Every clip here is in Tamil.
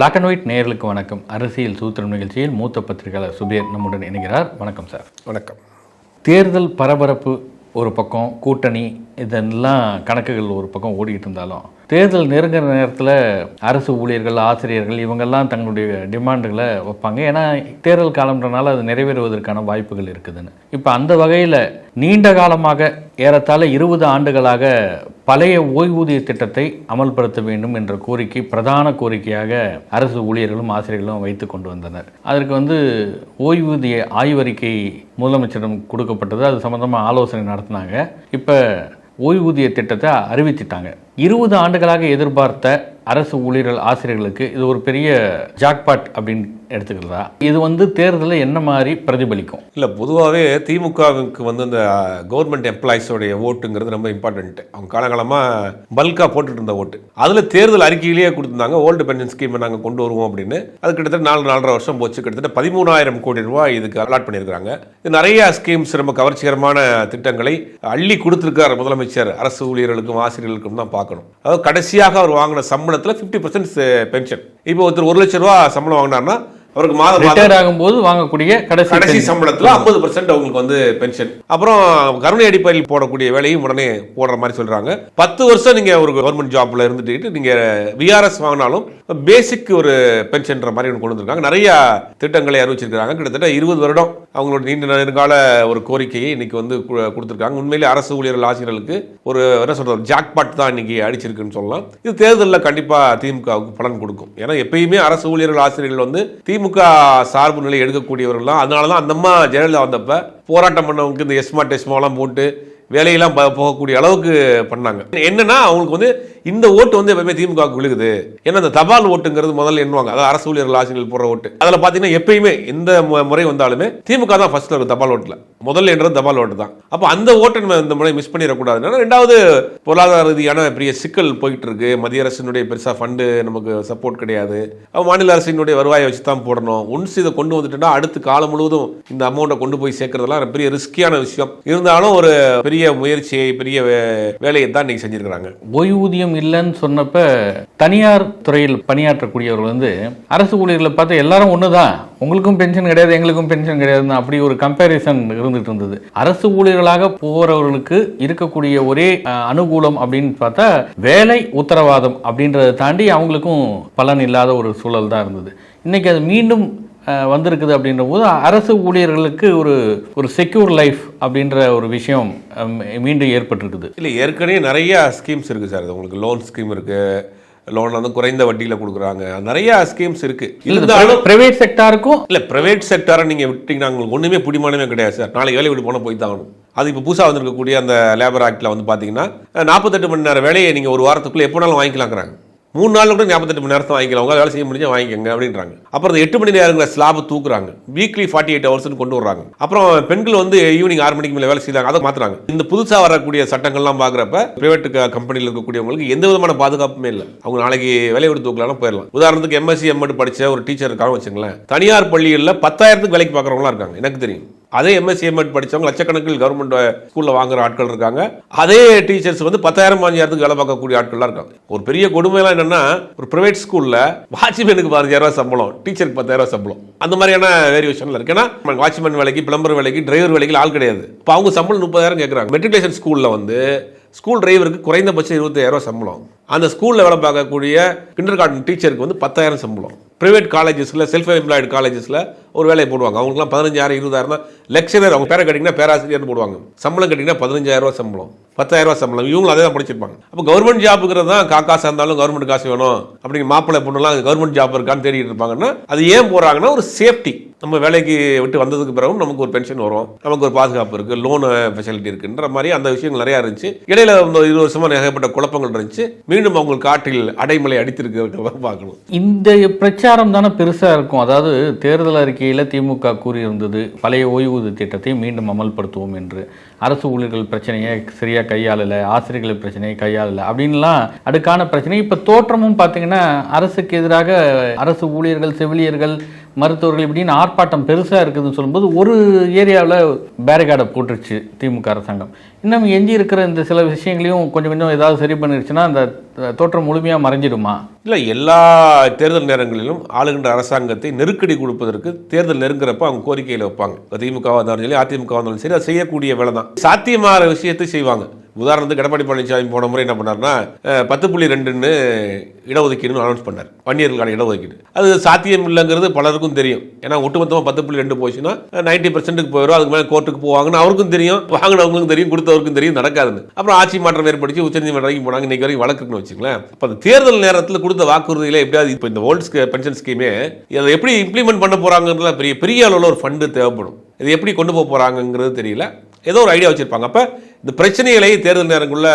பிளாக் அண்ட் ஒயிட் நேயர்களுக்கு வணக்கம். அரசியல் சூத்திரம் நிகழ்ச்சியில் மூத்த பத்திரிகையாளர் சுபேர் நம்முடன் இணைகிறார். வணக்கம் சார். வணக்கம். தேர்தல் பரபரப்பு ஒரு பக்கம் கூட்டணி இதெல்லாம் கணக்குகள் ஒரு பக்கம் ஓடிக்கிட்டு இருந்தாலும் தேர்தல் நெருங்குற நேரத்தில் அரசு ஊழியர்கள் ஆசிரியர்கள் இவங்கெல்லாம் தங்களுடைய டிமாண்டுகளை வைப்பாங்க. ஏன்னா தேர்தல் காலம்ன்றனால அது நிறைவேறுவதற்கான வாய்ப்புகள் இருக்குதுன்னு. இப்போ அந்த வகையில் நீண்ட காலமாக ஏறத்தாழ இருபது ஆண்டுகளாக பழைய ஓய்வூதிய திட்டத்தை அமல்படுத்த வேண்டும் என்ற கோரிக்கை பிரதான கோரிக்கையாக அரசு ஊழியர்களும் ஆசிரியர்களும் வைத்து கொண்டு வந்தனர். அதற்கு வந்து ஓய்வூதிய ஆய்வறிக்கை முதலமைச்சரிடம் கொடுக்கப்பட்டது. அது சம்பந்தமாக ஆலோசனை நடத்தினாங்க. இப்போ ஓய்வூதிய திட்டத்தை அறிவிச்சிட்டாங்க இருபது ஆண்டுகளாக எதிர்பார்த்த அரசு ஊழியர்கள் ஆசிரியர்களுக்கு இது ஒரு பெரிய ஜாக்பாட் அப்படின்னு எடுத்துக்கிறதா? இது வந்து தேர்தலில் என்ன மாதிரி பிரதிபலிக்கும்? இல்லை பொதுவாகவே திமுகவுக்கு வந்து இந்த கவர்மெண்ட் எம்ப்ளாயிஸோடைய ஓட்டுங்கிறது ரொம்ப இம்பார்ட்டன்ட் அவங்க காலகாலமாக பல்காக போட்டுட்டு இருந்த ஓட்டு. அதில் தேர்தல் அறிக்கையிலேயே கொடுத்துருந்தாங்க ஓல்டு பென்ஷன் ஸ்கீமை நாங்கள் கொண்டு வருவோம் அப்படின்னு. அது கிட்டத்தட்ட நாலு நாலரை வருஷம் போச்சு. கிட்டத்தட்ட பதிமூணாயிரம் கோடி ரூபாய் இதுக்கு அலாட் பண்ணியிருக்காங்க இது நிறைய ஸ்கீம்ஸ் ரொம்ப கவர்ச்சிகரமான திட்டங்களை அள்ளி கொடுத்துருக்கார் முதலமைச்சர். அரசு ஊழியர்களுக்கும் ஆசிரியர்களுக்கும் தான் பார்க்கணும். அதாவது கடைசியாக அவர் வாங்கின சம்பளம் சம்பளத்தில் ஃபிஃப்டி பர்சன்ட் பென்ஷன் இப்போ ஒருத்தர் ஒரு லட்ச ரூபா சம்பளம் வாங்கினார்னா அவருக்கு மாதம் ரிட்டையர் ஆகும்போது வாங்கக்கூடிய கடைசி கடைசி. சம்பளத்துல ஐம்பது பர்சன்ட் அவங்களுக்கு வந்து பென்ஷன் அப்புறம் கருணை அடிப்படையில் போடக்கூடிய வேலையும் உடனே போடுற மாதிரி சொல்றாங்க. பத்து வருஷம் நீங்க ஒரு கவர்மெண்ட் ஜாப்ல இருந்துட்டு நீங்க விஆர்எஸ் வாங்கினாலும் பேசிக் ஒரு பென்ஷன்ற மாதிரி ஒன்று கொண்டு வந்திருக்காங்க. நிறைய திட்டங்களை அறிவிச்சிருக்காங்க கிட்டத்தட்ட இருபது வருடம் அவங்களோட நீண்ட நெடுங்கால ஒரு கோரிக்கையை இன்னைக்கு வந்து கொடுத்திருக்காங்க. உண்மையிலே அரசு ஊழியர்கள் ஆசிரியர்களுக்கு ஒரு என்ன சொல்றது ஜாக்பாட் தான் இன்னைக்கு அடிச்சிருக்குன்னு சொல்லலாம். இது தேர்தலில் கண்டிப்பா திமுகவுக்கு பலன் கொடுக்கும். ஏன்னா எப்பயுமே அரசு ஊழியர்கள் ஆசிரியர்கள் வந்து திமுக திமுக சார்பு நிலை எடுக்கக்கூடியவர்கள்லாம் அதனால தான் அந்தம்மா ஜெயலலிதா வந்தப்போ போராட்டம் பண்ணவங்களுக்கு இந்த எஸ்மா டெஸ்மாலாம் போட்டு வேலையெல்லாம் போகக்கூடிய அளவுக்கு பண்ணாங்க. என்னன்னா அவங்களுக்கு வந்து இந்த ஓட்டு வந்து எப்பவுமே திமுகவுக்கு விழுகுது. ஏன்னா இந்த தபால் ஓட்டுங்கிறது முதல்ல எண்ணுவாங்க. அதாவது அரசு ஊழியர்கள் ஆசிரியர்கள் போடுற ஓட்டு. அதில் பார்த்தீங்கன்னா எப்பயுமே எந்த மு- முறை வந்தாலுமே திமுக தான் ஃபர்ஸ்ட்ல இருக்கும் தபால் ஓட்டில். முதல்ல என்றது தபால் ஓட்டு தான். அப்போ அந்த ஓட்டை நம்ம இந்த முறை மிஸ் பண்ணிடக்கூடாது ரெண்டாவது பொருளாதார ரீதியான பெரிய சிக்கல் போயிட்டு இருக்கு மத்திய அரசினுடைய பெருசா ஃபண்டு நமக்கு சப்போர்ட் கிடையாது. மாநில அரசினுடைய வருவாயை வச்சு தான் போடணும். ஒன்ஸ் இதை கொண்டு வந்துட்டோம்னா அடுத்து காலம் முழுவதும் இந்த அமௌண்ட்டை கொண்டு போய் சேர்க்கறதெல்லாம் பெரிய ரிஸ்கியான விஷயம். இருந்தாலும் ஒரு பெரிய முயற்சியை பெரிய வே- வேலையை தான் இன்னைக்கு செஞ்சிருக்கிறாங்க. ஓய்வூதியம் இல்லைன்னு சொன்னப்ப தனியார் துறையில் பணியாற்றக்கூடியவர்கள் வந்து அரசு ஊழியர்களை பார்த்து எல்லாரும் ஒன்று தான் உங்களுக்கும் பென்ஷன் கிடையாது எங்களுக்கும் பென்ஷன் கிடையாதுன்னு அப்படி ஒரு கம்பேரிசன் இருந்துட்டு இருந்தது. அரசு ஊழியர்களாக போகிறவர்களுக்கு இருக்கக்கூடிய ஒரே அனுகூலம் அப்படின்னு பார்த்தா வேலை உத்தரவாதம் அப்படின்றத தாண்டி அவங்களுக்கும் பலன் இல்லாத ஒரு சூழல் தான் இருந்தது. இன்னைக்கு அது மீண்டும் வந்திருக்குது அப்படின்ற போது அரசு ஊழியர்களுக்கு ஒரு ஒரு செக்யூர் லைஃப் அப்படின்ற ஒரு விஷயம் மீண்டும் ஏற்பட்டிருக்குது. இல்லை ஏற்கனவே நிறைய ஸ்கீம்ஸ் இருக்குது சார். உங்களுக்கு லோன் ஸ்கீம் இருக்கு. லோன் வந்து குறைந்த வட்டியில் கொடுக்குறாங்க. நிறைய ஸ்கீம்ஸ் இருக்கு. இருந்தாலும் பிரைவேட் செக்டாருக்கும் இல்ல பிரைவேட் செக்டரை நீங்க விட்டீங்கன்னா உங்களுக்கு ஒண்ணுமே பிடிமானமே கிடையாது சார். நாளைக்கு வேலை விட்டு போனால் போய் தான் ஆகணும். அது இப்போ புதுசாக வந்திருக்கக்கூடிய அந்த லேபர் ஆக்டில் வந்து பார்த்தீங்கன்னா நாற்பத்தெட்டு மணி நேரம் வேலையை நீங்கள் ஒரு வாரத்துக்குள்ளே எப்போனாலும் வாங்கிக்கலாங்கிறாங்க மூணு நாள் கூட நாற்பத்தெட்டு மணி நேரத்தை வாங்கிக்கலாம். உங்களால் வேலை செய்ய முடிஞ்சா வாங்கிக்கோங்க அப்படின்றாங்க. அப்புறம் இந்த எட்டு மணி நேரங்கள ஸ்லாப் தூக்குறாங்க. வீக்லி ஃபார்ட்டி எயிட் ஹவர்ஸ்னு கொண்டு வர்றாங்க. அப்புறம் பெண்கள் வந்து ஈவினிங் ஆறு மணிக்கு மேலே வேலை செய்தாங்க அதை மாத்துறாங்க. இந்த புதுசாக வரக்கூடிய சட்டங்கள்லாம் பார்க்குறப்ப பிரைவேட் கம்பெனியில் இருக்கக்கூடியவங்களுக்கு எந்த விதமான பாதுகாப்புமே இல்லை. அவங்க நாளைக்கு வேலையை விட்டு தூக்கலாம் போயிடலாம் உதாரணத்துக்கு எம்எஸ்சி எம்எட் படிச்ச ஒரு டீச்சர் இருக்காங்க வச்சுங்களேன் தனியார் பள்ளிகளில் பத்தாயிரத்துக்கு வேலைக்கு பார்க்குறவங்களாம் இருக்காங்க. எனக்கு தெரியும். அதே எம்எஸ்சி எம்எட் படித்தவங்க லட்சக்கணக்கில் கவர்மெண்ட் ஸ்கூலில் வாங்குற ஆட்கள் இருக்காங்க. அதே டீச்சர்ஸ் வந்து பத்தாயிரம் பதினஞ்சாயிரத்துக்கு வேலை பார்க்கக்கூடிய ஆட்கள்லாம் இருக்காங்க. ஒரு பெரிய கொடுமையெல்லாம் என்னென்னா ஒரு பிரைவேட் ஸ்கூல்ல வாட்ச்மேனுக்கு பதினஞ்சாயிரம் ரூபாய் சம்பளம். டீச்சருக்கு பத்தாயிரம் ரூபாய் சம்பளம். அந்த மாதிரியான வேரியேஷன்ல இருக்கு. ஏன்னா வாட்ச்மேன் வேலைக்கு பிளம்பர் வேலைக்கு டிரைவர் வேலைக்கு ஆள் கிடையாது. இப்போ அவங்க சம்பளம் முப்பதாயிரம் கேட்குறாங்க மெட்ரிகுலேஷன் ஸ்கூல்ல வந்து ஸ்கூல் டிரைவருக்கு குறைந்தபட்சம் இருபத்தாயிரம் ரூபாய் சம்பளம். அந்த ஸ்கூலில் வேலை பார்க்கக்கூடிய கிண்டர் கார்டன் டீச்சருக்கு வந்து பத்தாயிரம் சம்பளம். ப்ரைவேட் காலேஜஸில் செல்ஃப் எம்ப்ளாய்டு காலேஜஸில் ஒரு வேலையை போடுவாங்க. அவங்களுக்குலாம் பதினஞ்சாயிரம் இருபதாயிரம் தான் லெக்சரர் அவங்க பேரை கேட்டிங்கன்னா பேராசிரியர்னு போடுவாங்க. சம்பளம் கேட்டிங்கன்னா பதினஞ்சாயிரரூவா சம்பளம் பத்தாயிரரூவா சம்பளம். இவங்களும் அதே தான் படிச்சிருப்பாங்க. அப்போ கவர்மெண்ட் ஜாப்புங்கிறது தான் காசாக இருந்தாலும் கவர்மெண்ட் காசு வேணும். அப்படிங்க மாப்பிள்ளை பொண்ணுலாம் கவர்மெண்ட் ஜாப் இருக்கான்னு தேடிட்டு இருப்பாங்கன்னா அது ஏன் போகிறாங்கன்னா ஒரு சேஃப்டி நம்ம வேலைக்கு விட்டு வந்ததுக்கு பிறகும் நமக்கு ஒரு பென்ஷன் வரும். நமக்கு ஒரு பாதுகாப்பு இருக்கு லோன் ஃபெசிலிட்டி இருக்குன்ற மாதிரி அந்த விஷயங்கள் நிறையா இருந்துச்சு. இடையில இந்த இருபது வருஷமா ஏகப்பட்ட குழப்பங்கள் இருந்துச்சு. மீண்டும் அவங்களுக்கு காற்றில் அடைமலை அடித்திருக்கிறத பார்க்கணும். இந்த பிரச்சனை பிரச்சாரம் தானே பெருசா இருக்கும். அதாவது தேர்தல் அறிக்கையில் திமுக கூறியிருந்தது பழைய ஓய்வூதிய திட்டத்தை மீண்டும் அமல்படுத்துவோம் என்று. அரசு ஊழியர்கள் பிரச்சனையை சரியாக கையாளலை ஆசிரியர்கள் பிரச்சனையை கையாளல அப்படின்லாம் அடுக்கான பிரச்சனை. இப்போ தோற்றமும் பார்த்தீங்கன்னா அரசுக்கு எதிராக அரசு ஊழியர்கள் செவிலியர்கள் மருத்துவர்கள் இப்படின்னு ஆர்ப்பாட்டம் பெருசாக இருக்குதுன்னு சொல்லும்போது ஒரு ஏரியாவில் பேரிகார்டை போட்டுருச்சு திமுக அரசாங்கம். இன்னும் எஞ்சி இருக்கிற இந்த சில விஷயங்களையும் கொஞ்சம் கொஞ்சம் ஏதாவது சரி பண்ணிருச்சுன்னா அந்த தோற்றம் முழுமையாக மறைஞ்சிடுமா? இல்லை எல்லா தேர்தல் நேரங்களிலும் ஆளுகின்ற அரசாங்கத்தை நெருக்கடி கொடுப்பதற்கு தேர்தல் நெருங்குறப்ப அவங்க கோரிக்கையில் வைப்பாங்க. திமுகவாக இருந்தாலும் சரி அதிமுக இருந்தாலும் சரி அதை செய்யக்கூடிய வேலை தான் சாத்தியமான விஷயத்தை செய்வாங்க. உதாரணத்துக்கு எடப்பாடி பழனிசாமி போன முறை என்ன பண்ணார்னா பத்து புள்ளி ரெண்டுன்னு இடஒதுக்கீடுன்னு அனௌன்ஸ் பண்ணார். வன்னியர்களுக்கான இடஒதுக்கீடு. அது சாத்தியம் இல்லைங்கிறது பலருக்கும் தெரியும். ஏன்னா ஒட்டுமொத்தமாக பத்து புள்ளி ரெண்டு போச்சுன்னா நைன்டி பர்சன்ட்டுக்கு போயிடும் அதுக்கு மேலே கோர்ட்டுக்கு போவாங்கன்னு அவருக்கும் தெரியும் வாங்கினவங்களுக்கும் தெரியும் கொடுத்தவருக்கும் தெரியும் நடக்காதுன்னு. அப்புறம் ஆட்சி மாற்றம் ஏற்படுத்தி உச்சநீதிமன்றம் வரைக்கும் போனாங்க. இன்றைக்கு வரைக்கும் வழக்குன்னு வச்சுங்களேன் அப்போ அந்த தேர்தல் நேரத்தில் கொடுத்த வாக்குறுதியில் எப்படியாவது இப்போ இந்த ஓல்ட் பென்ஷன் ஸ்கீமே அதை எப்படி இம்ப்ளிமெண்ட் பண்ண போகிறாங்கிறதுல பெரிய பெரிய அளவில் ஒரு ஃபண்டு தேவைப்படும். இது எப்படி கொண்டு போக போகிறாங்கங்கிறது தெரியல. ஏதோ ஒரு ஐடியா வச்சிருப்பாங்க. அப்போ இந்த பிரச்சனைகளை தேர்தல் நேரங்குள்ள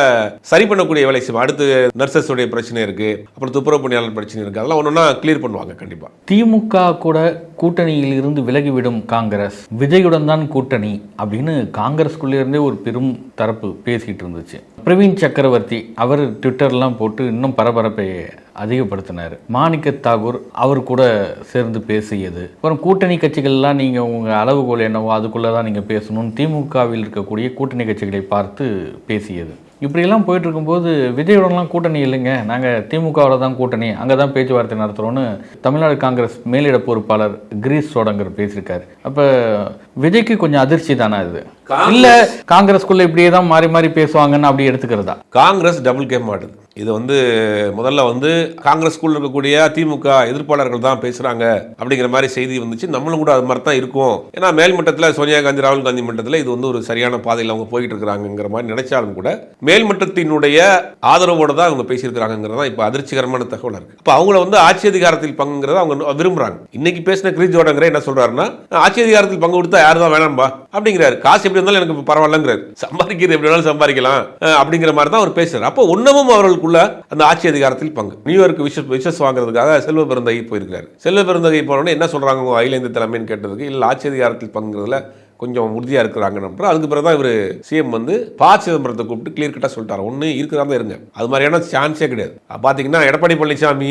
சரி பண்ணக்கூடிய வேலை செய்வோம். அடுத்து நர்சஸுடைய பிரச்சனை இருக்கு. அப்புறம் துப்புரவு பணியாளர் பிரச்சனை இருக்கு. அதெல்லாம் ஒன்றுனா ஒன்றா கிளியர் பண்ணுவாங்க கண்டிப்பாக திமுக கூட கூட்டணியில் இருந்து விலகிவிடும் காங்கிரஸ். விஜயுடன் தான் கூட்டணி அப்படின்னு காங்கிரஸ்குள்ளே இருந்தே ஒரு பெரும் தரப்பு பேசிட்டு இருந்துச்சு. பிரவீன் சக்கரவர்த்தி அவர் ட்விட்டர்லாம் போட்டு இன்னும் பரபரப்பை அதிகப்படுத்தினார். மாணிக்க தாகூர் அவர் கூட சேர்ந்து பேசியது. அப்புறம் கூட்டணி கட்சிகள்லாம் நீங்கள் உங்கள் அளவுகோல் என்னவோ அதுக்குள்ளே தான் நீங்கள் பேசணும்னு திமுகவில் இருக்கக்கூடிய கூட்டணி கட்சிகளை பார்த்து பேசியது. இப்படியெல்லாம் போயிட்டு இருக்கும்போது விஜயுடன்லாம் கூட்டணி இல்லைங்க. நாங்கள் திமுகவோட தான் கூட்டணி. அங்கே தான் பேச்சுவார்த்தை நடத்துகிறோன்னு தமிழ்நாடு காங்கிரஸ் மேலிட பொறுப்பாளர் கிரீஸ் சோடங்கர் பேசியிருக்காரு. அப்போ விஜய்க்கு கொஞ்சம் அதிர்ச்சி தானே இது? இல்லை காங்கிரஸ்குள்ளே இப்படியே தான் மாறி மாறி பேசுவாங்கன்னு அப்படி எடுத்துக்கிறதா? காங்கிரஸ் டபுள் கேம் ஆடுது. இது வந்து முதல்ல வந்து காங்கிரஸ் ஸ்கூலில் இருக்கக்கூடிய திமுக எதிர்ப்பாளர்கள் தான் பேசுறாங்க அப்படிங்கிற மாதிரி செய்தி வந்துச்சு. நம்மளும் கூட அது மாதிரி தான் இருக்கும். ஏன்னா மேல்மட்டத்தில் சோனியா காந்தி ராகுல் காந்தி மட்டத்தில் இது வந்து ஒரு சரியான பாதையில் அவங்க போயிட்டு இருக்கிறாங்கிற மாதிரி நினைச்சாலும் கூட மேல்மட்டத்தினுடைய ஆதரவோடு தான் அவங்க பேசியிருக்கிறாங்கிறது தான் இப்போ அதிர்ச்சிகரமான தகவலாக இருக்கு. இப்போ அவங்கள வந்து ஆட்சி அதிகாரத்தில் பங்குங்கிறத அவங்க விரும்புறாங்க. இன்னைக்கு பேசின கிரீஸ் ஜோடங்கிற என்ன சொல்றாருன்னா ஆட்சி அதிகாரத்தில் பங்கு கொடுத்தா யார் தான் வேணாம்பா? அப்படிங்கிறாரு. காசு எப்படி இருந்தாலும் எனக்கு பரவாயில்லங்கிறாரு. சம்பாதிக்கிறது எப்படி வேணாலும் சம்பாதிக்கலாம். அப்படிங்கிற மாதிரி தான் அவர் பேசுறாரு. அப்போ ஒன்னமும் அவருக்குள்ள அந்த ஆட்சி அதிகாரத்தில் பங்கு. நியூயார்க் விஷஸ் விஷஸ் வாங்குறதுக்காக செல்வ பிறந்தகை போயிருக்காரு செல்வ பிறந்தகை போனோடனே என்ன சொல்றாங்க உங்கள் அகில தலைமைன்னு கேட்டதுக்கு இல்லை ஆட்சி அதிகாரத்தில் பங்குறதுல கொஞ்சம் உறுதியாக இருக்கிறாங்கன்ற அதுக்கு பிறகு தான் இவர் சிஎம் வந்து ப சிதம்பரத்தை கூப்பிட்டு கிளியர் கட்டாக சொல்லிட்டார். ஒன்று இருக்கிறாங்க இருங்க. அது மாதிரியான சான்ஸே கிடையாது. பார்த்தீங்கன்னா எடப்பாடி பழனிசாமி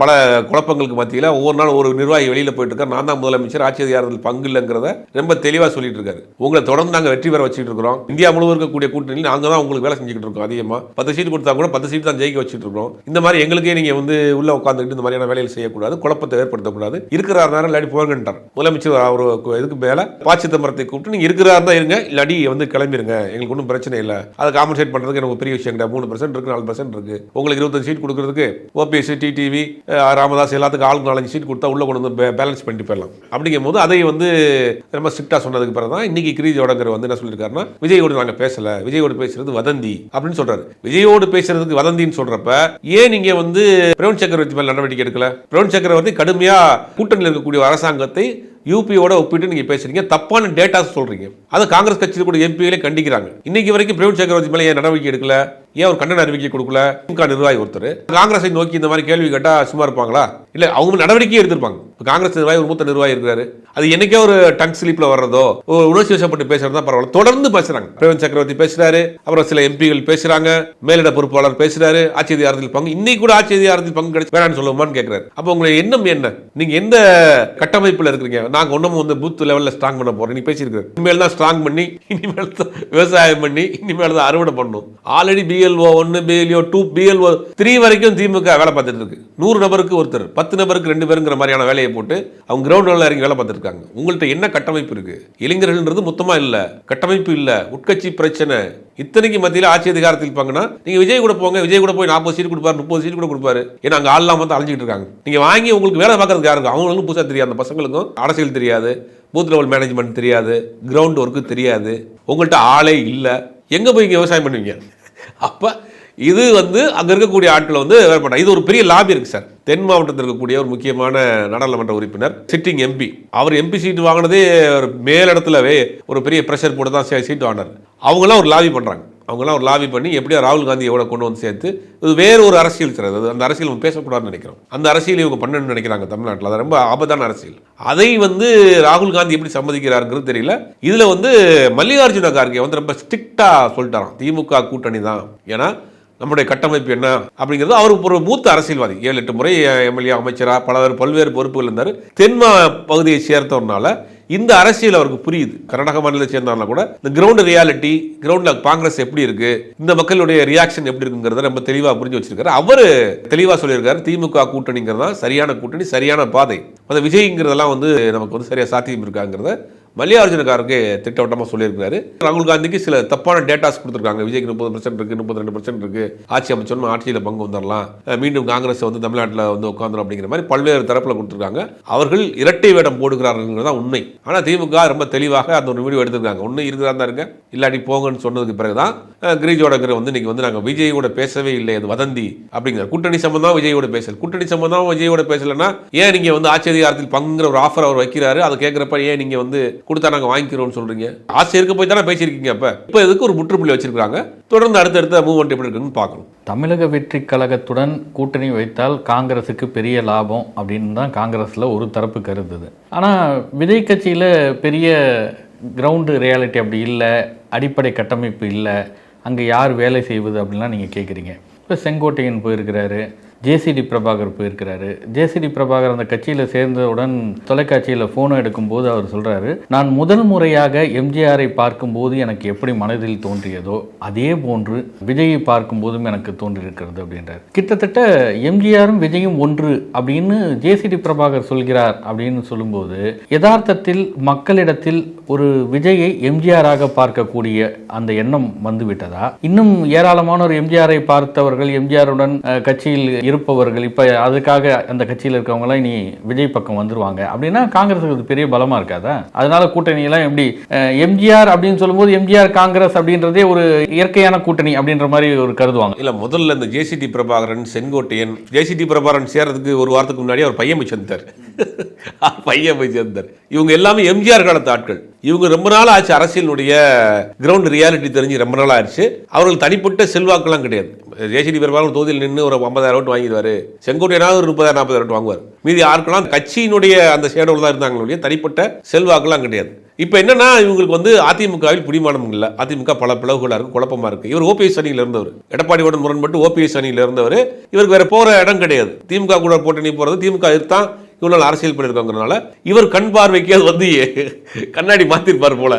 பல குழப்பங்களுக்கு மத்தியில் ஒவ்வொரு நாள் ஒரு நிர்வாகி வெளியில் போயிட்டு இருக்கார். நான் தான் முதலமைச்சர் ஆட்சி அதிகாரத்தில் பங்கு இல்லைங்கிறத ரொம்ப தெளிவாக சொல்லிட்டு இருக்காரு. உங்களை தொடர்ந்து நாங்கள் வெற்றி பெற வச்சுட்டு இருக்கிறோம். இந்தியா முழுவதும் இருக்கக்கூடிய கூட்டணியில் நாங்கள் தான் உங்களுக்கு வேலை செஞ்சுக்கிட்டு இருக்கோம் அதிகமாக பத்து சீட் கொடுத்தா கூட பத்து சீட் தான் ஜெயிக்க வச்சுட்டு இருக்கோம் இந்த மாதிரி எங்களுக்கே நீங்கள் வந்து உள்ள உட்காந்துக்கிட்டு இந்த மாதிரியான வேலைகள் செய்யக்கூடாது குழப்பத்தை ஏற்படுத்தக்கூடாது. இருக்கிறார் நேரம் இல்லாட்டி போங்கன்ட்டார் முதலமைச்சர் அவர் இதுக்கு மேலே ப சிதம்பரத்தை கூப்பிட்டு நீங்கள் இருக்கிறா தான் இருங்க இல்லாடி வந்து கிளம்பிருங்க. எங்களுக்கு ஒன்றும் பிரச்சனை இல்லை. அதை காம்பன்சேட் பண்ணுறதுக்கு எனக்கு பெரிய விஷயம் கிடையாது. மூணு பர்சன்ட் இருக்கு நாலு பர்சன்ட் இருக்கு. உங்களுக்கு இருபத்தஞ்சு சீட் கொடுக்கறதுக்கு ஓபிஎஸ் டிடிவி ராமதாஸ் எல்லாத்துக்கும் ஆளுக்கு நாலஞ்சு சீட் கொடுத்தா உள்ள கொண்டு வந்து பேலன்ஸ் பண்ணிட்டு போயிடலாம். அப்படிங்கும் போது அதை வந்து ரொம்ப ஸ்ட்ரிக்டாக சொன்னதுக்கு பிறகு தான் இன்னைக்கு கிரீஜோடங்கிற வந்து என்ன சொல்லியிருக்காருன்னா விஜயோடு நாங்கள் பேசல. விஜயோடு பேசுறது வதந்தி. அப்படின்னு சொல்றாரு. விஜயோடு பேசுறதுக்கு வதந்தின்னு சொல்றப்ப ஏன் நீங்க வந்து பிரவீன் சக்கரவர்த்தி மேல நடவடிக்கை எடுக்கல? பிரவீன் சக்கரவர்த்தி கடுமையா கூட்டணியில் இருக்கக்கூடிய அரசாங்கத்தை யூபியோட ஒப்பிட்டு நீங்க பேசுறீங்க. தப்பான டேட்டாஸ் சொல்றீங்க. அதை காங்கிரஸ் கட்சியில் கூட எம்பிகளே கண்டிக்கிறாங்க. இன்னைக்கு வரைக்கும் பிரவீன் சக்கரவர்த்தி மேலே ஏன் நடவடிக்கை எடுக்கல? ஏன் ஒரு கண்டன அறிவிக்கை கொடுக்கல? திமுக நிர்வாகி ஒருத்தர். காங்கிரஸை நோக்கி இந்த மாதிரி கேள்வி கேட்டா சும்மா இருப்பாங்களா? இல்ல அவங்க நடவடிக்கையே எடுத்திருப்பாங்க. காங்கிரஸ் நிர்வாகி ஒரு மூத்த நிர்வாகி இருக்காரு. அது என்னைக்கே ஒரு டங் ஸ்லிப்ல வர்றதோ ஒரு உணர்ச்சி வசப்பட்டு பேசுறதா பரவாயில்ல. தொடர்ந்து பேசுறாங்க. பிரவீன் சக்கரவர்த்தி பேசுறாரு அப்புறம் சில எம்பிகள் பேசுறாங்க மேலிட பொறுப்பாளர் பேசுறாரு ஆட்சி அதிகாரத்தில் பங்கு இன்னைக்கு கூட ஆட்சி அதிகாரத்தில் பங்கு கிடைச்சு வேணான்னு சொல்லுவோமான்னு கேட்கிறாரு அப்போ உங்களுடைய எண்ணம் என்ன? நீங்க எந்த கட்டமைப்புல இருக்கிறீங்க? நாங்க ஒன்றும் வந்து பூத் லெவல்ல ஸ்ட்ராங் பண்ண போறோம். நீ பேசியிருக்காரு இனிமேல் தான் ஸ்ட்ராங் பண்ணி இனிமேல் தான் விவசாயம் பண்ணி இனிமேல் தான் அறுவடை பண்ணணும். ஆல்ரெடி பிஎல்ஓ ஒன்னு பிஎல்ஓ டூ பிஎல்ஓ த்ரீ வரைக்கும் திமுக வேலை பார்த்துட்டு இருக்கு. நூறு நபருக்கு ஒருத்தர் பத்து நபருக்கு ரெண்டு பேருங்கிற மாதிரியான வேலையை போட்டு அவங்க கிரவுண்ட் லெவலில் இறங்கி வேலை பார்த்துருக்காங்க. உங்கள்கிட்ட என்ன கட்டமைப்பு இருக்கு? இளைஞர்கள்ன்றது மொத்தமாக இல்லை. கட்டமைப்பு இல்லை. உட்கட்சி பிரச்சனை. இத்தனைக்கு மத்தியில் ஆட்சி அதிகாரத்தில் இருப்பாங்கன்னா நீங்கள் விஜய் கூட போங்க. விஜய் கூட போய் நாற்பது சீட் கொடுப்பாரு முப்பது சீட் கூட கொடுப்பாரு. ஏன்னா அங்கே ஆள்லாம் வந்து அலைஞ்சிட்டு இருக்காங்க. நீங்கள் வாங்கி உங்களுக்கு வேலை பார்க்கறதுக்கு யாருக்கும் அவங்களுக்கும் புதுசாக தெரியாது. அந்த பசங்களுக்கும் அரசியல் தெரியாது. பூத் லெவல் மேனேஜ்மெண்ட் தெரியாது. கிரவுண்ட் ஒர்க்கு தெரியாது. உங்கள்கிட்ட ஆளே இல்லை. எங்கே போய் இங்கே விவசாயம் பண்ணுவீங்க? அப்போ இது வந்து அங்கே இருக்கக்கூடிய ஆட்களை வந்து வேலை பண்றாங்க. இது ஒரு பெரிய லாபி இருக்குது சார். தென் மாவட்டத்தில் இருக்கக்கூடிய ஒரு முக்கியமான நாடாளுமன்ற உறுப்பினர் சிட்டிங் எம்பி அவர் எம்பி சீட் வாங்கினதே ஒரு மேலிடத்துலவே ஒரு பெரிய ப்ரெஷர் போட்டு தான் சீட் வாங்கினார். அவங்களாம் ஒரு லாபி பண்ணுறாங்க அவங்களாம் ஒரு லாபி பண்ணி எப்படியோ ராகுல் காந்தி எவ்வளோ கொண்டு வந்து சேர்த்து இது வேறு ஒரு அரசியல் சார் அது அந்த அரசியல் நம்ம பேசக்கூடாதுன்னு நினைக்கிறோம். அந்த அரசியல் இவங்க பண்ணணும்னு நினைக்கிறாங்க தமிழ்நாட்டில். அது ரொம்ப ஆபத்தான அரசியல். அதை வந்து ராகுல் காந்தி எப்படி சம்மதிக்கிறாருங்கிறது தெரியல. இதில் வந்து மல்லிகார்ஜுன கார்கே வந்து ரொம்ப ஸ்ட்ரிக்டாக சொல்லிட்டாராம். திமுக கூட்டணி தான். ஏன்னா நம்முடைய கட்டமைப்பு என்ன அப்படிங்கிறது அவர் ஒரு மூத்த அரசியல்வாதி. ஏழு எட்டு முறை எம்எல்ஏ அமைச்சராக பல பல்வேறு பொறுப்புகள் இருந்தார். தென் மா- பகுதியை சேர்த்தவனால இந்த அரசியல் அவருக்கு புரியுது. கர்நாடக மாநிலத்தை சேர்ந்தாலும் கூட இந்த கிரவுண்ட் ரியாலிட்டி கிரவுண்டில் காங்கிரஸ் எப்படி இருக்கு இந்த மக்களுடைய ரியாக்ஷன் எப்படி இருக்குங்கிறத ரொம்ப தெளிவாக புரிஞ்சு வச்சிருக்காரு. அவர் தெளிவாக சொல்லியிருக்காரு திமுக கூட்டணிங்கிறது தான் சரியான கூட்டணி சரியான பாதை. அந்த விஜய்ங்கிறதெல்லாம் வந்து நமக்கு வந்து சரியா சாத்தியம் இருக்காங்கிறத மல்லிகார்ஜுனக்காரருக்கு திட்டவட்டமாக சொல்லியிருக்காரு ராகுல் காந்திக்கு சில தப்பான டேட்டாஸ் கொடுத்துருக்காங்க. விஜய்க்கு முப்பது பர்சன்ட் இருக்கு முப்பத்தி ரெண்டு பர்சன்ட் இருக்கு. ஆட்சி அமைச்சோம் ஆட்சியில் பங்கு வந்துடலாம் மீண்டும் காங்கிரஸ் வந்து தமிழ்நாட்டில் வந்து உட்காந்துரும் அப்படிங்கிற மாதிரி பல்வேறு தரப்பில் கொடுத்துருக்காங்க. அவர்கள் இரட்டை வேடம் போடுகிறார்கள் தான் உண்மை. ஆனால் திமுக ரொம்ப தெளிவாக அந்த ஒரு முடிவு எடுத்திருக்காங்க. ஒன்று இருக்கிறதா தான் இருங்க. இல்லாட்டி போங்கன்னு சொன்னதுக்கு பிறகு தான் கிரிஜோடகர் வந்து இன்னைக்கு வந்து நாங்கள் விஜயோட பேசவே இல்லை. அது வதந்தி அப்படிங்கிற கூட்டணி சம்பந்தம் விஜயோட பேசல். கூட்டணி சம்பந்தம் விஜயோட பேசலைன்னா ஏன் நீங்கள் வந்து ஆட்சி அதிகாரத்தில் பங்குற ஒரு ஆஃபர் அவர் வைக்கிறாரு? அதை கேட்குறப்ப ஏன் நீங்கள் வந்து கொடுத்தா நாங்கள் வாங்கிக்கிறோம்னு சொல்றீங்க. ஆசை இருக்க போய் தானே பேசியிருக்கீங்க அப்ப? இப்போ இதுக்கு ஒரு முற்றுப்புள்ளி வச்சிருக்காங்க தொடர்ந்து அடுத்தடுத்த மூவ்மெண்ட் எப்படி இருக்குன்னு பார்க்கணும். தமிழக வெற்றி கழகத்துடன் கூட்டணி வைத்தால் காங்கிரஸுக்கு பெரிய லாபம் அப்படின்னு தான் காங்கிரஸில் ஒரு தரப்பு கருதுது. ஆனால் விஜய் கட்சியில் பெரிய கிரவுண்டு ரியாலிட்டி அப்படி இல்லை அடிப்படை கட்டமைப்பு இல்லை அங்கே யார் வேலை செய்வது அப்படின்லாம் நீங்கள் கேட்குறீங்க இப்போ செங்கோட்டையன் போயிருக்கிறாரு ஜேசிடி பிரபாகர் போயிருக்கிறாரு. ஜேசிடி பிரபாகர் அந்த கட்சியில் சேர்ந்தவுடன் தொலைக்காட்சியில் ஃபோனை எடுக்கும்போது அவர் சொல்கிறாரு நான் முதல் முறையாக எம்ஜிஆரை பார்க்கும்போது எனக்கு எப்படி மனதில் தோன்றியதோ அதே போன்று விஜயை பார்க்கும்போதும் எனக்கு தோன்றியிருக்கிறது அப்படின்றார். கிட்டத்தட்ட எம்ஜிஆரும் விஜயும் ஒன்று அப்படின்னு ஜேசிடி பிரபாகர் சொல்கிறார் அப்படின்னு சொல்லும்போது யதார்த்தத்தில் மக்களிடத்தில் ஒரு விஜயை எம்ஜிஆராக பார்க்கக்கூடிய அந்த எண்ணம் வந்துவிட்டதா? இன்னும் ஏராளமான ஒரு எம்ஜிஆரை பார்த்தவர்கள் எம்ஜிஆருடன் கட்சியில் இருப்பவர்கள் இப்போ அதுக்காக அந்த கட்சியில் இருக்கவங்க இனி விஜய் பக்கம் வந்துருவாங்க. அப்படின்னா காங்கிரஸுக்கு அது பெரிய பலமாக இருக்காதா? அதனால கூட்டணியெல்லாம் எப்படி எம்ஜிஆர் அப்படின்னு சொல்லும்போது எம்ஜிஆர் காங்கிரஸ் அப்படின்றதே ஒரு இயற்கையான கூட்டணி அப்படின்ற மாதிரி ஒரு கருதுவாங்க. இல்லை முதல்ல இந்த ஜேசிடி பிரபாகரன் செங்கோட்டையன் ஜேசிடி பிரபாகரன் சேர்றதுக்கு ஒரு வாரத்துக்கு முன்னாடி அவர் பையன் போய் சேர்ந்தார் பையன் போய் சேர்ந்தார் இவங்க எல்லாமே எம்ஜிஆர் காலத்து ஆட்கள். இவங்க ரொம்ப நாள் ஆச்சு அரசியலுடைய கிரவுண்ட் ரியாலிட்டி தெரிஞ்சு ரொம்ப நாள் ஆயிடுச்சு அவர்கள் தனிப்பட்ட செல்வாக்கெல்லாம் கிடையாது. ஜேசிடி பிரபாகரன் தொகுதியில் நின்று ஒரு ஐம்பதாயிரம் ஓட்டு வாங்கிடுவாரு. செங்கோட்டையனாவது ஒரு முப்பதாயிரம் நாற்பதாயிரம் ஓட்டு வாங்குவார். மீதி யாருக்கெல்லாம் கட்சியினுடைய அந்த ஷேடோவில் தான் இருந்தாங்களுடைய தனிப்பட்ட செல்வாக்கெல்லாம் கிடையாது. இப்போ என்னன்னா இவங்களுக்கு வந்து அதிமுகவில் பிடிமானம் இல்லை. அதிமுக பல பிளவுகளாக இருக்கு குழப்பமா இருக்கு. இவர் ஓபிஎஸ் அணியில் இருந்தவர். எடப்பாடியோட முரண்பட்டு ஓபிஎஸ் அணியில் இருந்தவர். இவருக்கு வேற போற இடம் கிடையாது. திமுக கூட போட்டணி போறது திமுக தான் இவ்வளோ அரசியல் பண்ணியிருக்காங்கிறனால இவர் கண் பார்வைக்கு அது வந்து கண்ணாடி மாத்திருப்பார் போல.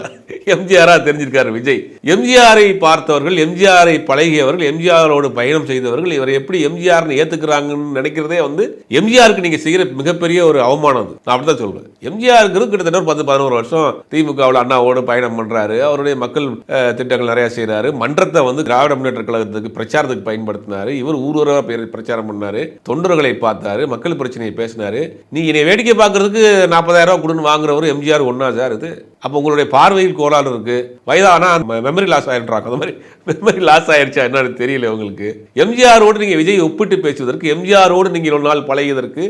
எம்ஜிஆராக தெரிஞ்சிருக்காரு விஜய். எம்ஜிஆரை பார்த்தவர்கள் எம்ஜிஆரை பழகியவர்கள் எம்ஜிஆரோடு பயணம் செய்தவர்கள் இவரை எப்படி எம்ஜிஆர்னு ஏத்துக்கிறாங்கன்னு நினைக்கிறதே வந்து எம்ஜிஆருக்கு நீங்கள் செய்கிற மிகப்பெரிய ஒரு அவமானம் அது. நான் அப்படிதான் சொல்கிறேன் எம்ஜிஆருக்கு கிட்டத்தட்ட ஒரு பத்து பதினோரு வருஷம் திமுகவில் அண்ணாவோடு பயணம் பண்ணுறாரு அவருடைய மக்கள் திட்டங்கள் நிறையா செய்கிறாரு மன்றத்தை வந்து திராவிட முன்னேற்ற கழகத்துக்கு பிரச்சாரத்துக்கு பயன்படுத்தினார். இவர் ஊர்வராக பேர் பிரச்சாரம் பண்ணார். தொண்டர்களை பார்த்தாரு. மக்கள் பிரச்சனையை பேசினார். நீ என்னை வேடிக்கை பார்க்கறதுக்கு நாற்பதாயிரரூவா கொடுன்னு வாங்குறவர் எம்ஜிஆர் ஒன்றா சார் இது. அப்போ உங்களுடைய பார்வையில் கோளாறு இருக்குது வயதானா மெமரி லாஸ் ஆகிடுறாங்க அந்த மாதிரி மெமரி லாஸ் ஆயிடுச்சா என்னன்னு தெரியல உங்களுக்கு. எம்ஜிஆரோடு நீங்கள் விஜய் ஒப்பிட்டு பேசுவதற்கு எம்ஜிஆரோடு நீங்கள் ஒரு நாள் பழகியதற்கு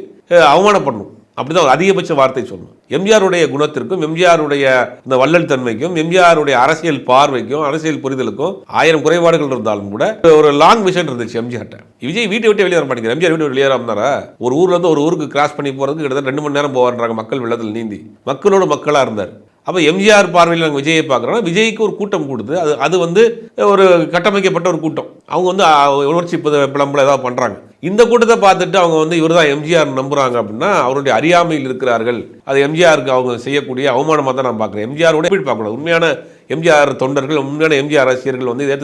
அவமானப்படணும். அப்படிதான் ஒரு அதிகபட்ச வார்த்தை சொல்லணும் எம்ஜிஆருடைய குணத்திற்கும் எம்ஜிஆருடைய இந்த வள்ளல் தன்மைக்கும் எம்ஜிஆருடைய அரசியல் பார்வைக்கும் அரசியல் புரிதலுக்கும் ஆயிரம் குறைபாடுகள் இருந்தாலும் கூட ஒரு லாங் விஷன் இருந்துச்சு எம்ஜிஆர்ட்ட. விஜய் வீட்டை விட்டு வெளியே வர மாட்டேங்கிறார். எம்ஜிஆர் வீட்டு வெளியே வந்தாரா ஒரு ஊர்ல இருந்து ஒரு ஊருக்கு கிராஸ் பண்ணி போறதுக்கு கிட்டத்தட்ட ரெண்டு மணி நேரம் போவார்ன்றாங்க மக்கள் வெள்ளத்தில் நீந்தி. மக்களோட மக்களா இருந்தார். அப்போ எம்ஜிஆர் பார்வையில் நாங்கள் விஜயை பார்க்குறோம் விஜய்க்கு ஒரு கூட்டம் கொடுத்து அது அது வந்து ஒரு கட்டமைக்கப்பட்ட ஒரு கூட்டம். அவங்க வந்து உணர்ச்சி புத- பிளம்புல ஏதாவது பண்ணுறாங்க இந்த கூட்டத்தை பார்த்துட்டு அவங்க வந்து இவர் தான் எம்ஜிஆர் நம்புறாங்க அப்படின்னா அவருடைய அறியாமையில் இருக்கிறார்கள். அது எம்ஜிஆருக்கு அவங்க செய்யக்கூடிய அவமானமாக தான் நான் பார்க்குறேன். எம்ஜிஆரோட எப்படி பார்க்கணும் உண்மையான எம்ஜிஆர் தொண்டர்கள் உண்மையான எம்ஜிஆர் ரசிகர்கள் வந்து இதை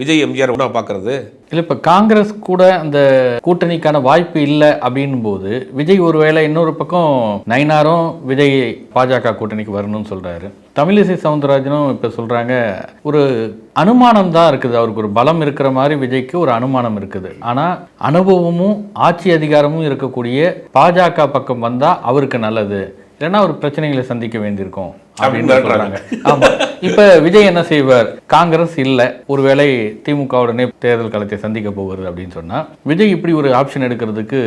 விஜய் எம்ஜிஆர் ஒன்றா பார்க்கறது? இல்லை இப்போ காங்கிரஸ் கூட அந்த கூட்டணிக்கான வாய்ப்பு இல்லை அப்படின்னும் போது விஜய் ஒருவேளை இன்னொரு பக்கம் நயினாரும் விஜய் பாஜக கூட்டணிக்கு வரணும்னு சொல்றாரு. தமிழிசை சவுந்தரராஜனும் இப்போ சொல்றாங்க ஒரு அனுமானம் தான் இருக்குது. அவருக்கு ஒரு பலம் இருக்கிற மாதிரி விஜய்க்கு ஒரு அனுமானம் இருக்குது. ஆனா அனுபவமும் ஆட்சி அதிகாரமும் இருக்கக்கூடிய பாஜக பக்கம் வந்தா அவருக்கு நல்லது. இல்லைன்னா ஒரு பிரச்சனைகளை சந்திக்க வேண்டியிருக்கும் அப்படின்னு அப்படின்னு சொல்றாங்க. ஆமா. இப்ப விஜய் என்ன செய்வார்? காங்கிரஸ் இல்ல. ஒருவேளை திமுக உடனே தேர்தல் களத்தை சந்திக்க போகிறது அப்படின்னு சொன்னா விஜய் இப்படி ஒரு ஆப்ஷன் எடுக்கிறதுக்கு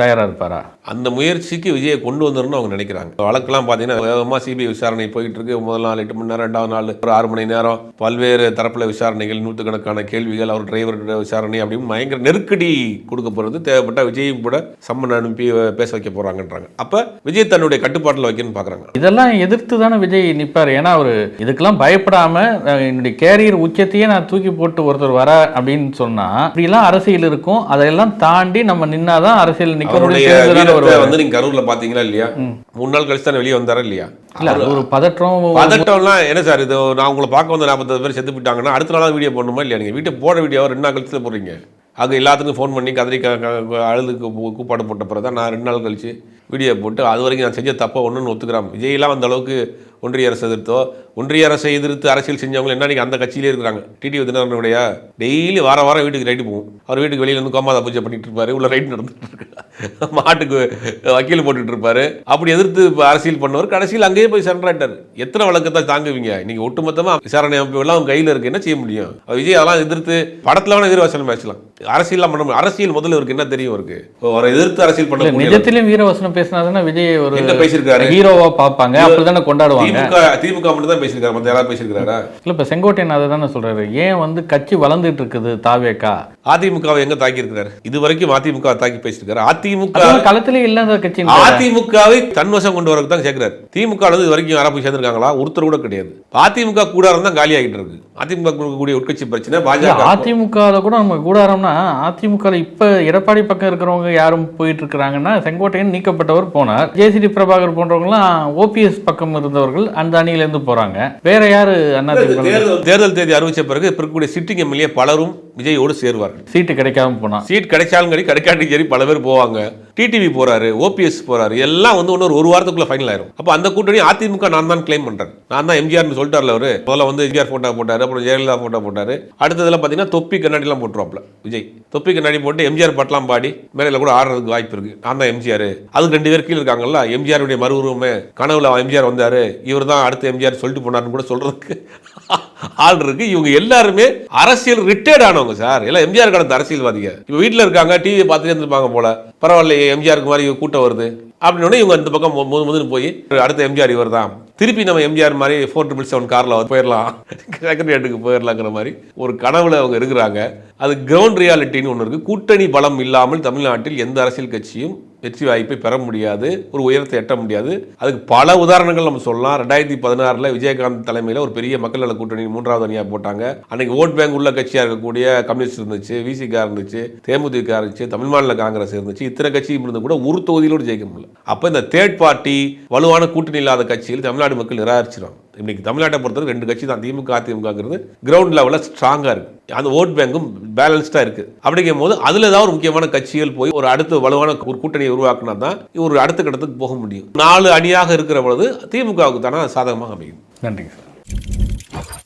தயாரா இருப்பாரா? அந்த முயற்சிக்கு விஜயை கொண்டு வந்துடணும்னு அவங்க நினைக்கிறாங்க. வழக்கெல்லாம் பார்த்தீங்கன்னா வேகமாக சிபிஐ விசாரணை போயிட்டு இருக்கு. முதல் நாள் எட்டு மணி நேரம் ரெண்டாவது நாள் ஒரு ஆறு மணி நேரம். பல்வேறு தரப்புல விசாரணைகள் நூற்றுக்கணக்கான கேள்விகள் அவர் டிரைவர் விசாரணை அப்படின்னு பயங்கர நெருக்கடி கொடுக்க போகிறது தேவைப்பட்ட விஜயும் கூட சம்மன் அனுப்பி பேச வைக்க போறாங்கன்றாங்க. அப்ப விஜய் தன்னுடைய கட்டுப்பாட்டில் வைக்கணும்னு பார்க்குறாங்க இதெல்லாம் எதிர்த்து தானே விஜய் நிப்பார்? ஏன்னா அவரு இதுக்கெல்லாம் இதெல்லாம் பயப்படாம அஹ், என்னுடைய கேரியர் உச்சத்தையே நான் தூக்கி போட்டு ஒருத்தர் வர அப்படின்னு சொன்னா இப்படிலாம் அரசியல் இருக்கும். அதையெல்லாம் தாண்டி நம்ம நின்னாதான் அரசியல் வருவாரு. வந்து நீங்க கரூர்ல பாத்தீங்களா இல்லையா? மூணு நாள் கழிச்சு தான் வெளியே வந்தாரா இல்லையா? ஒரு பதற்றம். பதட்டம்லாம் என்ன சார் இது? நான் உங்களை பார்க்க வந்து நாற்பது பேர் செத்து போயிட்டாங்கன்னா அடுத்த நாளாக வீடியோ போடணுமா இல்லையா? நீங்கள் வீட்டை போட வீடியோ ரெண்டு நாள் கழிச்சு போடுறீங்க. அங்கே எல்லாத்துக்கும் ஃபோன் பண்ணி கதறி க- க- அழுதுக்கு கூ- கூப்பாடு போட்ட பிறகு தான் நான் ரெண்டு நாள் கழிச்சு வீடியோ போட்டு அது வரைக்கும் நான் செஞ்ச தப்பை ஒன்றுன்னு ஒத்துக்கிறேன். விஜயெல்லாம் அந்த அளவுக்கு ஒன்றிய அரசு எதிர்த்தோ ஒன்றிய அரசை எதிர்த்து அரசியல் செஞ்சவங்க என்ன அந்த கட்சியிலே இருக்கிறாங்க? டிடி தினகரனுடைய டெய்லி வார வாரம் வீட்டுக்கு ரைட்டு போகும். அவர் வீட்டுக்கு வெளியில இருந்து கோமாதா பூஜை பண்ணிட்டு இருப்பாரு உள்ள ரைட் நடந்துட்டு இருக்கு. மாட்டுக்கு வக்கீல் போட்டுட்டு இருப்பாரு. அப்படி எதிர்த்து அரசியல் பண்ணவர் கடைசியில் அங்கேயே போய் சரணாயிட்டார் எத்தனை வழக்கத்தை தாங்குவீங்க? இன்னைக்கு ஒட்டுமொத்தமா விசாரணை அமைப்பு எல்லாம் கையில இருக்கு. என்ன செய்ய முடியும்? விஜய் அதெல்லாம் எதிர்த்து படத்துல வேணா எதிர்வாசனம் பேசலாம். அரசியல் பண்ண முடியும். அரசியல் முதல்ல இவருக்கு என்ன தெரியும் அவரை எதிர்த்து அரசியல் பண்ண நிஜத்திலும் வீரவசனம் பேசினாதானே விஜய் ஒரு பேசியிருக்காரு? ஹீரோவா பார்ப்பாங்க. அப்படிதானே கொண்டாடுவாங்க. திமுக மட்டும் தான் பேசியிருக்காரு மத்த யாராவது பேசியிருக்காரா? இல்ல இப்ப செங்கோட்டையன் அதை தானே சொல்றாரு. ஏன் வந்து கட்சி வளர்ந்துட்டு இருக்குது தாவேக்கா? அதிமுகவை எங்க தாக்கி இருக்கிறாரு இது வரைக்கும் அதிமுக தாக்கி பேசியிருக்காரு. அதிமுக களத்திலே இல்லாத கட்சி அதிமுகவை தன்வசம் கொண்டு வரக்கு தான் சேர்க்கிறாரு திமுக இது வரைக்கும் யாரா போய் சேர்ந்திருக்காங்களா? ஒருத்தர் கூட கிடையாது. அதிமுக கூடாரம் தான் காலி ஆகிட்டு இருக்கு. அதிமுக கூடிய உட்கட்சி பிரச்சனை பாஜக அதிமுக கூட நம்ம கூடாரம்னா அதிமுக இப்ப எடப்பாடி பக்கம் இருக்கிறவங்க யாரும் போயிட்டு இருக்கிறாங்கன்னா செங்கோட்டையன் நீக்கப்பட்டவர் போனார். ஜேசிடி பிரபாகர் போன்றவங்கலாம் ஓபிஎஸ் பக்கம் இருந்தவர்கள் அந்த அணியில இருந்து போறாங்க. வேற யாரு தேர்தல் தேர்தல் தேதி அறிவிச்ச பிறகு இருக்கக்கூடிய சிட்டிங் எம்எல்ஏ பலரும் விஜயோடு சேருவார்கள். சீட்டு கிடைக்காம போனா. சீட் கிடைச்சாலும் சரி கிடைக்காட்டி சரி பல பேர் போவாங்க. டிடிவி போறாரு ஓபிஎஸ் போறாரு எல்லாம் வந்து இன்னொரு ஒரு வாரத்துக்குள்ள ஃபைனல் ஆயிரும். அப்போ அந்த கூட்டணி அதிமுக நான் தான் கிளைம் பண்றேன். நான் தான் எம்ஜிஆர்னு சொல்லிட்டார்ல அவரு. முதல்ல வந்து எம்ஜிஆர் போட்டோ போட்டாரு அப்புறம் ஜெயலலிதா போட்டோ போட்டாரு. அடுத்ததுல பாத்தீங்கன்னா தொப்பி கண்ணாடிலாம் போட்டுருவாப்ல விஜய். தொப்பி கண்ணாடி போட்டு எம்ஜிஆர் பாட்டெல்லாம் பாடி மேடையில கூட ஆடுறதுக்கு வாய்ப்பு இருக்கு. நான் தான் எம்ஜிஆர் அதுக்கு ரெண்டு பேர் கீழே இருக்காங்கல்ல எம்ஜிஆருடைய மறு உருவமே கனவுல எம்ஜிஆர் வந்தாரு. இவர் தான் அடுத்த எம்ஜிஆர் சொல்லிட்டு போனாருன்னு கூட சொல்றதுக்கு ஆள் இருக்கு. இவங்க எல்லாருமே அரசியல் ரிட்டையர்ட் ஆனவங்க சார். எல்லாம் எம்ஜிஆர் கடந்த அரசியல்வாதிங்க. இப்போ வீட்டில் இருக்காங்க டிவி பார்த்துட்டு இருந்திருப்பாங்க போல. பரவாயில்லையே எம்ஜிஆருக்கு மாதிரி கூட்டம் வருது. அப்படின்னு இவங்க இந்த பக்கம் மு- முதல் போய் அடுத்த எம்ஜிஆர் இவர் தான் திருப்பி நம்ம எம்ஜிஆர் மாதிரி ஃபோர் ட்ரிபிள் செவன் காரில் போயிடலாம் செக்ரட்டரியேட்டுக்கு போயிடலாங்கிற மாதிரி ஒரு கனவுல அவங்க இருக்கிறாங்க. அது கிரவுண்ட் ரியாலிட்டின்னு ஒன்று இருக்கு. கூட்டணி பலம் இல்லாமல் தமிழ்நாட்டில் எந்த அரசியல் கட்சியும் வெற்றி வாய்ப்பை பெற முடியாது ஒரு உயரத்தை எட்ட முடியாது. அதுக்கு பல உதாரணங்கள் நம்ம சொல்லலாம். ரெண்டாயிரத்தி பதினாறில் விஜயகாந்த் தலைமையில் ஒரு பெரிய மக்கள் நல கூட்டணி மூன்றாவது அணியாக போட்டாங்க. அன்னைக்கு ஓட் பேங்க் உள்ள கட்சியாக இருக்கக்கூடிய கம்யூனிஸ்ட் இருந்துச்சு விசிகா இருந்துச்சு தேமுதிக இருந்துச்சு தமிழ் மாநில காங்கிரஸ் இருந்துச்சு இத்தனை கட்சியும் இருந்து கூட ஒரு தொகுதியிலோடு ஜெயிக்க முடியல. அப்போ இந்த தேர்ட் பார்ட்டி வலுவான கூட்டணி இல்லாத கட்சியில் தமிழ்நாடு மக்கள் நிராகரிச்சிருவாங்க. இன்னைக்கு தமிழ்நாட்டை பொறுத்தவரை ரெண்டு கட்சி தான். திமுக அதிமுகங்கிறது கிரவுண்ட் லெவலில் ஸ்ட்ராங்காக இருக்கு. அந்த ஓட் பேங்கும் பேலன்ஸ்டாக இருக்கு. அப்படிங்கும் போது அதில் ஏதாவது ஒரு முக்கியமான கட்சிகள் போய் ஒரு அடுத்த வலுவான ஒரு கூட்டணியை உருவாக்குனா தான் ஒரு அடுத்த கட்டத்துக்கு போக முடியும். நாலு அணியாக இருக்கிற பொழுது திமுகவுக்கு தானே சாதகமாக அமையும். நன்றிங்க சார்.